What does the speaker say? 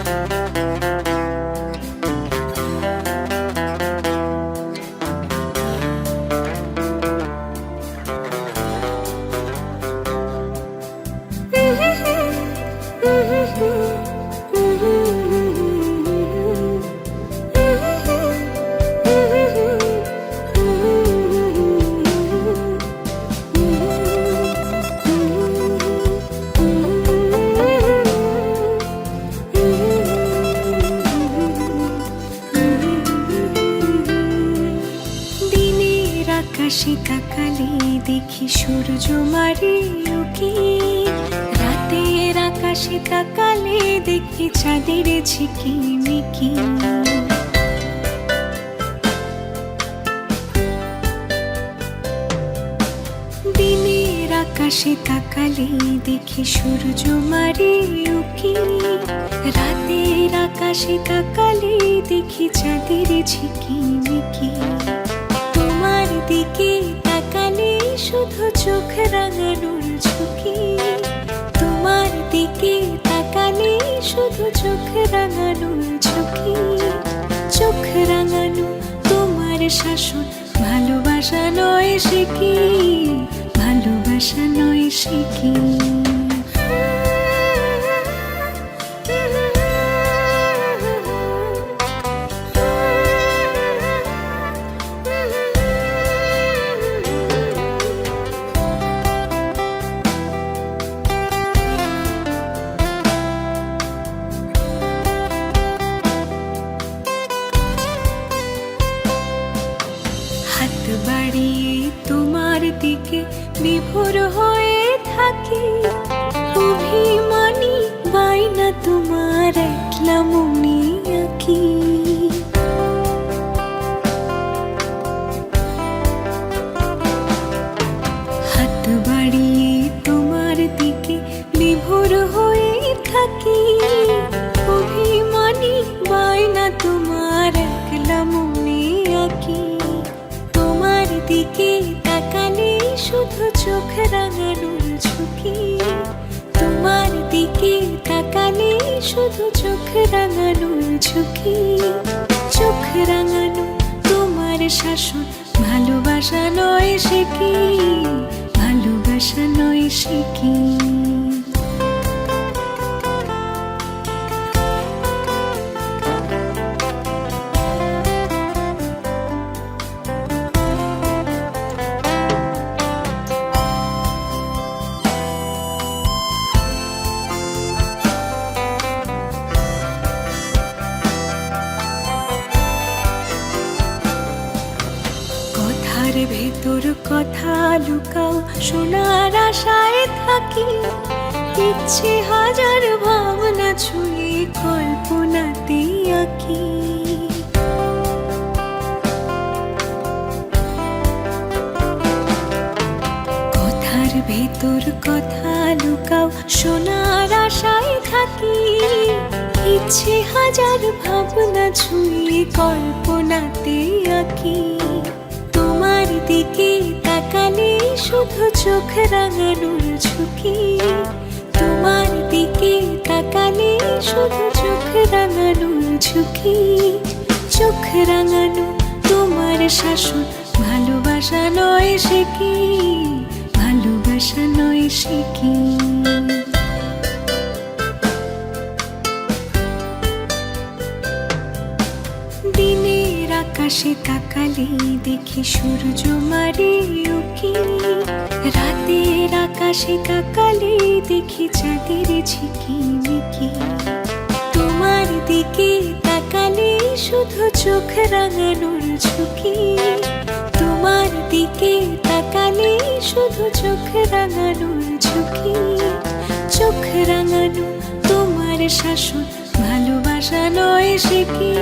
দিনের আকাশে তাকালে দেখি সূর্য মারে উকি। রাতের আকাশে তাকালে দেখি চাঁদের ঝিকিমিকি দিনের আকাশে তাকালে দেখি সূর্য মারে উকি। রাতের আকাশে তাকালে দেখি চাঁদের ঝিকিমিকি দিকে তাকালে শুধু চোখ রাঙানোর ঝুঁকি। তোমার দিকে তাকালে শুধু চোখ রাঙানোর ঝুঁকি। চোখ রাঙানো তোমার শাসন, ভালোবাসা নয় সে কি? ভালোবাসা নয় সে কি? বাড়িয়ে তোমার দিকে বিভোর হয়ে থাকি। চোখ রাঙানোর ঝুঁকি। তোমার দিকে তাকালে শুধু চোখ রাঙানোর ঝুঁকি। চোখ রাঙানো তোমার শাসন, ভালোবাসা নয় সে কি? ভালোবাসা নয় সে কি? ভেতর কথা লুকাও, শোনার আশায় থাকি। ইচ্ছে হাজার ভাবনা ছুঁয়ে কল্পনাতে আঁকি। কথার ভেতর কথা লুকাও, শোনার আশায় থাকি। ইচ্ছে হাজার ভাবনা ছুঁয়ে কল্পনাতে আঁকি। তোমার দিকে তাকালে শুধু চোখ রাঙানোর ঝুঁকি। তোমার দিকে তাকালে শুধু চোখ রাঙানোর ঝুঁকি। চোখ রাঙানো তোমার শাসন, ভালোবাসা নয় সে কি? ভালোবাসা নয় সে কি? আকাশে তাকালে দেখি সূর্য মারে উকি। রাতের আকাশে তাকালে দেখি চাঁদের ঝিকিমিকি তোমার দিকে তাকালে শুধু চোখ রাঙানোর ঝুঁকি। তোমার দিকে তাকালে শুধু চোখ রাঙানোর ঝুঁকি। চোখ রাঙানো তোমার শাসন, ভালোবাসা নয় সে কি?